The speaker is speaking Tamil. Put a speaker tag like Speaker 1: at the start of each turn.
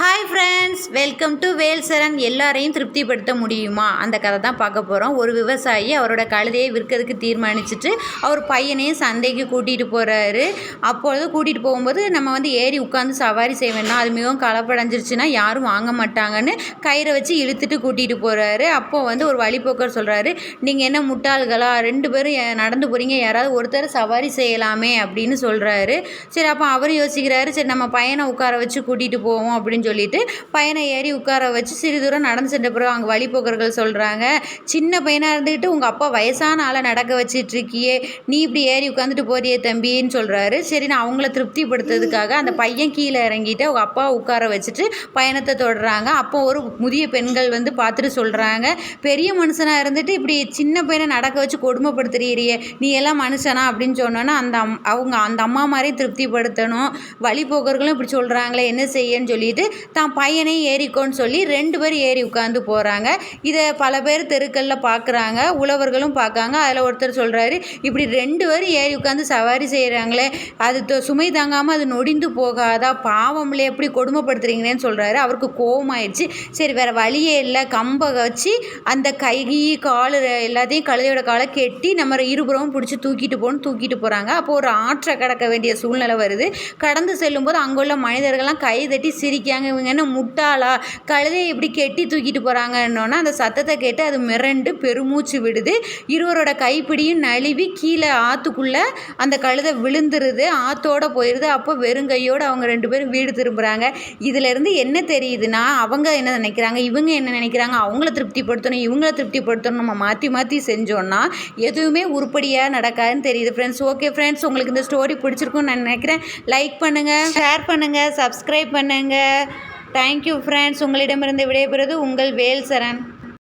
Speaker 1: Hi friends welcome to Velsaran எல்லாரையும் திருப்திப்படுத்த முடியுமா? அந்த கதை தான் பார்க்க போகிறோம் ஒரு விவசாயி அவரோட கழுதையை விற்கிறதுக்கு தீர்மானிச்சுட்டு அவர் பையனையும் சந்தைக்கு கூட்டிகிட்டு போகிறாரு அப்பொழுது கூட்டிகிட்டு போகும்போது நம்ம வந்து ஏறி உட்காந்து சவாரி செய்வேன்னா அது மிகவும் கலப்படைஞ்சிருச்சுன்னா யாரும் வாங்க மாட்டாங்கன்னு கயிறை வச்சு இழுத்துட்டு கூட்டிகிட்டு போகிறாரு அப்போது வந்து ஒரு வழிபோக்கர் சொல்கிறாரு நீங்கள் என்ன முட்டாள்களா? ரெண்டு பேரும் நடந்து போகிறீங்க யாராவது ஒருத்தர் சவாரி செய்யலாமே அப்படின்னு சொல்கிறாரு சரி அப்போ அவர் யோசிக்கிறாரு சரி நம்ம பையனை உட்கார வச்சு கூட்டிகிட்டு போவோம் அப்படின்னு சொல்லிட்டு பையனை ஏறி உட்கார வச்சு சிறு தூரம் நடந்து சென்ற பிறகு அவங்க வழிபோக்கர்கள் சொல்கிறாங்க சின்ன பையனாக இருந்துக்கிட்டு உங்கள் அப்பா வயசான ஆளை நடக்க வச்சிட்ருக்கியே நீ இப்படி ஏறி உட்காந்துட்டு போறியே தம்பின்னு சொல்கிறாரு சரி நான் அவங்கள திருப்திப்படுத்துறதுக்காக அந்த பையன் கீழே இறங்கிட்டு அவங்க அப்பா உட்கார வச்சுட்டு பயணத்தை தொடர்றாங்க. அப்போ ஒரு முதிய பெண்கள் வந்து பார்த்துட்டு சொல்கிறாங்க பெரிய மனுஷனாக இருந்துட்டு இப்படி சின்ன பையனை நடக்க வச்சு கொடுமைப்படுத்துறீரியே நீ எல்லாம் மனுஷனா? அப்படின்னு சொன்னோன்னா அந்த அம் அவங்க அந்த அம்மா மாதிரி திருப்திப்படுத்தணும். வழிபோக்கர்களும் இப்படி சொல்கிறாங்களே என்ன செய்யன்னு சொல்லிட்டு தான் பையனை ஏறிக்கோன்னு சொல்லி ரெண்டு பேரும் ஏறி உட்காந்து போகிறாங்க இதை பல பேர் தெருக்களில் பார்க்குறாங்க உழவர்களும் பார்க்காங்க அதில் ஒருத்தர் சொல்கிறாரு இப்படி ரெண்டு பேரும் ஏறி உட்காந்து சவாரி செய்கிறாங்களே அது சுமை தாங்காமல் அது நொடிந்து போகாதா? பாவம்ல எப்படி கொடுமைப்படுத்துறீங்களேன்னு சொல்கிறாரு அவருக்கு கோபமாயிடுச்சு சரி வேறு வழியே இல்லை. கம்பை வச்சு அந்த கை கால் எல்லாத்தையும் கழுதையோட காலை கெட்டி நம்ம இருபுறமும் பிடிச்சி தூக்கிட்டு போகணும் தூக்கிட்டு போகிறாங்க அப்போ ஒரு ஆற்றை கடக்க வேண்டிய சூழ்நிலை வருது. கடந்து செல்லும்போது அங்குள்ள மனிதர்கள்லாம் கை தட்டி சிரிக்காங்க இவங்க என்ன முட்டாளா? கழுதையை இப்படி கெட்டி தூக்கிட்டு போகிறாங்கன்னொன்னே அந்த சத்தத்தை கேட்டு அது மிரண்டு பெருமூச்சு விடுது. இருவரோட கைப்பிடியும் நழுவி கீழே ஆற்றுக்குள்ளே அந்த கழுதை விழுந்துருது. ஆற்றோட போயிடுது அப்போ வெறுங்கையோடு அவங்க ரெண்டு பேரும் வீடு திரும்புகிறாங்க இதிலேருந்து என்ன தெரியுதுன்னா அவங்க என்ன நினைக்கிறாங்க? இவங்க என்ன நினைக்கிறாங்க? அவங்கள திருப்திப்படுத்தணும் இவங்கள திருப்திப்படுத்தணும் நம்ம மாற்றி மாற்றி செஞ்சோன்னா எதுவுமே உருப்படியாக நடக்காதுன்னு தெரியுது ஃப்ரெண்ட்ஸ் ஓகே ஃப்ரெண்ட்ஸ் உங்களுக்கு இந்த ஸ்டோரி பிடிச்சிருக்கும்னு நான் நினைக்கிறேன். லைக் பண்ணுங்கள் ஷேர் பண்ணுங்கள் சப்ஸ்கிரைப் பண்ணுங்கள் தேங்க்யூ ஃப்ரெண்ட்ஸ் உங்களிடமிருந்து விடைபெறுவது உங்கள் வேல் சரண்